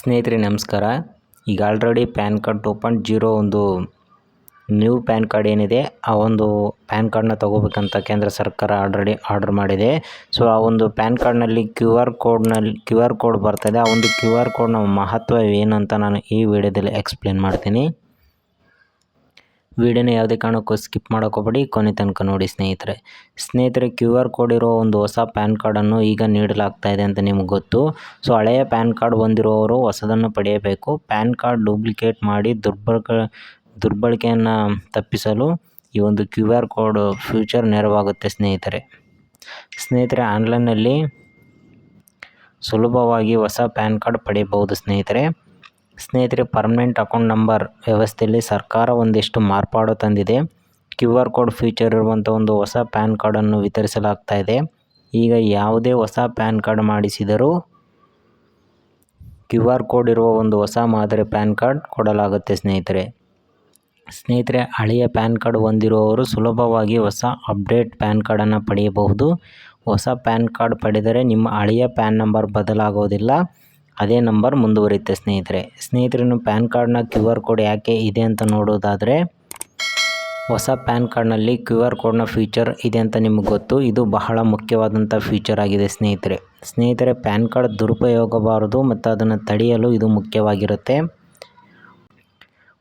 ಸ್ನೇಹಿತರೆ, ನಮಸ್ಕಾರ. ಈಗ already PAN card two point zero ಒಂದು ನ್ಯೂ ಪ್ಯಾನ್ ಕಾರ್ಡ್ ಏನಿದೆ, ಆ ಒಂದು ಪ್ಯಾನ್ ಕಾರ್ಡನ್ನ ತೊಗೋಬೇಕಂತ ಕೇಂದ್ರ ಸರ್ಕಾರ ಆಲ್ರೆಡಿ ಆರ್ಡರ್ ಮಾಡಿದೆ. ಸೊ ಆ ಒಂದು ಪ್ಯಾನ್ ಕಾರ್ಡ್ನಲ್ಲಿ ಕ್ಯೂ ಆರ್ ಕೋಡ್ನಲ್ಲಿ ಕ್ಯೂ ಆರ್ ಕೋಡ್ ಬರ್ತಾಯಿದೆ ಆ ಒಂದು ಕ್ಯೂ ಆರ್ ಕೋಡ್ನ ಮಹತ್ವ ಏನಂತ ನಾನು ಈ ವಿಡಿಯೋದಲ್ಲಿ ಎಕ್ಸ್ಪ್ಲೇನ್ ಮಾಡ್ತೀನಿ. ವಿಡಿಯೋನ ಯಾವುದೇ ಕಾರಣಕ್ಕೂ ಸ್ಕಿಪ್ ಮಾಡೋಕೋಬೇಡಿ ಕೊನೆ ತನಕ ನೋಡಿ ಸ್ನೇಹಿತರೆ. ಸ್ನೇಹಿತರೆ, ಕ್ಯೂ ಆರ್ ಕೋಡ್ ಇರೋ ಒಂದು ಹೊಸ ಪ್ಯಾನ್ ಕಾರ್ಡನ್ನು ಈಗ ನೀಡಲಾಗ್ತಾ ಇದೆ ಅಂತ ನಿಮಗೆ ಗೊತ್ತು. ಸೊ, ಹಳೆಯ ಪ್ಯಾನ್ ಕಾರ್ಡ್ ಹೊಂದಿರುವವರು ಹೊಸದನ್ನು ಪಡೆಯಬೇಕು. ಪ್ಯಾನ್ ಕಾರ್ಡ್ ಡೂಪ್ಲಿಕೇಟ್ ಮಾಡಿ ದುರ್ಬಳಕೆ, ದುರ್ಬಳಕೆಯನ್ನು ತಪ್ಪಿಸಲು ಈ ಒಂದು ಕ್ಯೂ ಆರ್ ಕೋಡ್ ಫ್ಯೂಚರ್ ನೆರವಾಗುತ್ತೆ ಸ್ನೇಹಿತರೆ. ಸ್ನೇಹಿತರೆ ಆನ್ಲೈನಲ್ಲಿ ಸುಲಭವಾಗಿ ಹೊಸ ಪ್ಯಾನ್ ಕಾರ್ಡ್ ಪಡೆಯಬಹುದು ಸ್ನೇಹಿತರೆ. ಸ್ನೇಹಿತರೆ ಪರ್ಮನೆಂಟ್ ಅಕೌಂಟ್ ನಂಬರ್ ವ್ಯವಸ್ಥೆಯಲ್ಲಿ ಸರ್ಕಾರ ಒಂದಿಷ್ಟು ಮಾರ್ಪಾಡು ತಂದಿದೆ. ಕ್ಯೂ ಆರ್ ಕೋಡ್ ಫೀಚರ್ ಇರುವಂಥ ಒಂದು ಹೊಸ ಪ್ಯಾನ್ ಕಾರ್ಡನ್ನು ವಿತರಿಸಲಾಗ್ತಾ ಇದೆ. ಈಗ ಯಾವುದೇ ಹೊಸ ಪ್ಯಾನ್ ಕಾರ್ಡ್ ಮಾಡಿಸಿದರೂ ಕ್ಯೂ ಆರ್ ಕೋಡ್ ಇರುವ ಒಂದು ಹೊಸ ಮಾದರಿ ಪ್ಯಾನ್ ಕಾರ್ಡ್ ಕೊಡಲಾಗುತ್ತೆ ಸ್ನೇಹಿತರೆ. ಸ್ನೇಹಿತರೆ, ಹಳೆಯ ಪ್ಯಾನ್ ಕಾರ್ಡ್ ಹೊಂದಿರುವವರು ಸುಲಭವಾಗಿ ಹೊಸ ಅಪ್ಡೇಟ್ ಪ್ಯಾನ್ ಕಾರ್ಡನ್ನು ಪಡೆಯಬಹುದು. ಹೊಸ ಪ್ಯಾನ್ ಕಾರ್ಡ್ ಪಡೆದರೆ ನಿಮ್ಮ ಹಳೆಯ ಪ್ಯಾನ್ ನಂಬರ್ ಬದಲಾಗೋದಿಲ್ಲ. ಅದೇ ನಂಬರ್ ಮುಂದುವರಿಯುತ್ತೆ ಸ್ನೇಹಿತರೆ. ಸ್ನೇಹಿತರೆ ಪ್ಯಾನ್ ಕಾರ್ಡ್ನ ಕ್ಯೂ ಆರ್ ಕೋಡ್ ಯಾಕೆ ಇದೆ ಅಂತ ನೋಡೋದಾದರೆ, ಹೊಸ ಪ್ಯಾನ್ ಕಾರ್ಡ್ನಲ್ಲಿ ಕ್ಯೂ ಆರ್ ಕೋಡ್ನ ಫೀಚರ್ ಇದೆ ಅಂತ ನಿಮಗೆ ಗೊತ್ತು. ಇದು ಬಹಳ ಮುಖ್ಯವಾದಂಥ ಫೀಚರ್ ಆಗಿದೆ ಸ್ನೇಹಿತರೆ. ಸ್ನೇಹಿತರೆ, ಪ್ಯಾನ್ ಕಾರ್ಡ್ ದುರುಪಯೋಗಬಾರದು ಮತ್ತು ಅದನ್ನು ತಡೆಯಲು ಇದು ಮುಖ್ಯವಾಗಿರುತ್ತೆ.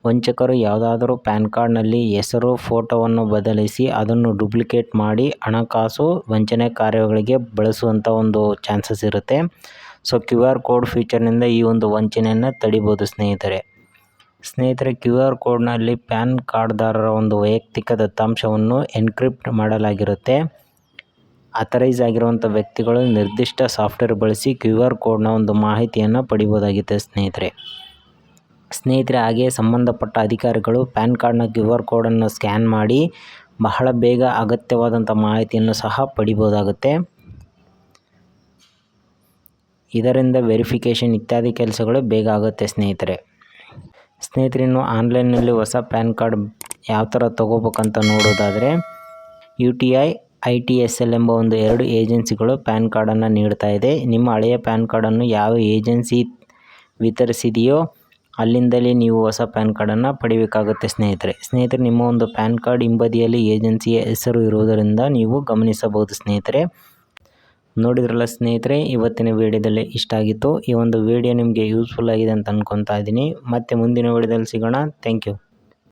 ವಂಚಕರು ಯಾವುದಾದರೂ ಪ್ಯಾನ್ ಕಾರ್ಡ್ನಲ್ಲಿ ಹೆಸರು, ಫೋಟೋವನ್ನು ಬದಲಿಸಿ ಅದನ್ನು ಡೂಪ್ಲಿಕೇಟ್ ಮಾಡಿ ಹಣಕಾಸು, ವಂಚನೆ ಕಾರ್ಯಗಳಿಗೆ ಬಳಸುವಂಥ ಒಂದು ಚಾನ್ಸಸ್ ಇರುತ್ತೆ. ಸೊ ಕ್ಯೂ ಆರ್ ಕೋಡ್ ಫೀಚರ್ನಿಂದ ಈ ಒಂದು ವಂಚನೆಯನ್ನು ತಡಿಬೋದು ಸ್ನೇಹಿತರೆ. ಸ್ನೇಹಿತರೆ ಕ್ಯೂ ಆರ್ ಕೋಡ್ನಲ್ಲಿ ಪ್ಯಾನ್ ಕಾರ್ಡ್ದಾರರ ಒಂದು ವೈಯಕ್ತಿಕ ದತ್ತಾಂಶವನ್ನು ಎನ್ಕ್ರಿಪ್ಟ್ ಮಾಡಲಾಗಿರುತ್ತೆ. ಅಥರೈಸ್ ಆಗಿರುವಂಥ ವ್ಯಕ್ತಿಗಳು ನಿರ್ದಿಷ್ಟ ಸಾಫ್ಟ್ವೇರ್ ಬಳಸಿ ಕ್ಯೂ ಆರ್ ಕೋಡ್ನ ಒಂದು ಮಾಹಿತಿಯನ್ನು ಪಡಿಬೋದಾಗಿದೆ ಸ್ನೇಹಿತರೆ. ಸ್ನೇಹಿತರೆ, ಹಾಗೆಯೇ ಸಂಬಂಧಪಟ್ಟ ಅಧಿಕಾರಿಗಳು ಪ್ಯಾನ್ ಕಾರ್ಡ್ನ ಕ್ಯೂ ಆರ್ ಕೋಡನ್ನು ಸ್ಕ್ಯಾನ್ ಮಾಡಿ ಬಹಳ ಬೇಗ ಅಗತ್ಯವಾದಂಥ ಮಾಹಿತಿಯನ್ನು ಸಹ ಪಡಿಬೋದಾಗುತ್ತೆ. ಇದರಿಂದ ವೆರಿಫಿಕೇಷನ್ ಇತ್ಯಾದಿ ಕೆಲಸಗಳು ಬೇಗ ಆಗುತ್ತೆ ಸ್ನೇಹಿತರೆ. ಸ್ನೇಹಿತರೆ, ಇನ್ನು ಆನ್ಲೈನ್ನಲ್ಲಿ ಹೊಸ ಪ್ಯಾನ್ ಕಾರ್ಡ್ ಯಾವ ಥರ ತೊಗೋಬೇಕಂತ ನೋಡೋದಾದರೆ, U T I I T S L ಎಂಬ ಒಂದು ಎರಡು ಏಜೆನ್ಸಿಗಳು ಪ್ಯಾನ್ ಕಾರ್ಡನ್ನು ನೀಡ್ತಾ ಇದೆ. ನಿಮ್ಮ ಹಳೆಯ ಪ್ಯಾನ್ ಕಾರ್ಡನ್ನು ಯಾವ ಏಜೆನ್ಸಿ ವಿತರಿಸಿದೆಯೋ ಅಲ್ಲಿಂದಲೇ ನೀವು ಹೊಸ ಪ್ಯಾನ್ ಕಾರ್ಡನ್ನು ಪಡಿಬೇಕಾಗುತ್ತೆ ಸ್ನೇಹಿತರೆ. ಸ್ನೇಹಿತರೆ, ನಿಮ್ಮ ಒಂದು ಪ್ಯಾನ್ ಕಾರ್ಡ್ ಹಿಂಬದಿಯಲ್ಲಿ ಏಜೆನ್ಸಿಯ ಹೆಸರು ಇರುವುದರಿಂದ ನೀವು ಗಮನಿಸಬಹುದು ಸ್ನೇಹಿತರೆ. ನೋಡಿದ್ರಲ್ಲ ಸ್ನೇಹಿತರೆ, ಇವತ್ತಿನ ವಿಡಿಯೋದಲ್ಲಿ ಇಷ್ಟ ಆಗಿತ್ತು. ಈ ಒಂದು ವಿಡಿಯೋ ನಿಮಗೆ ಯೂಸ್ಫುಲ್ ಆಗಿದೆ ಅಂತ ಅಂದ್ಕೊತಾ ಇದ್ದೀನಿ. ಮತ್ತೆ ಮುಂದಿನ ವಿಡಿಯೋದಲ್ಲಿ ಸಿಗೋಣ. Thank you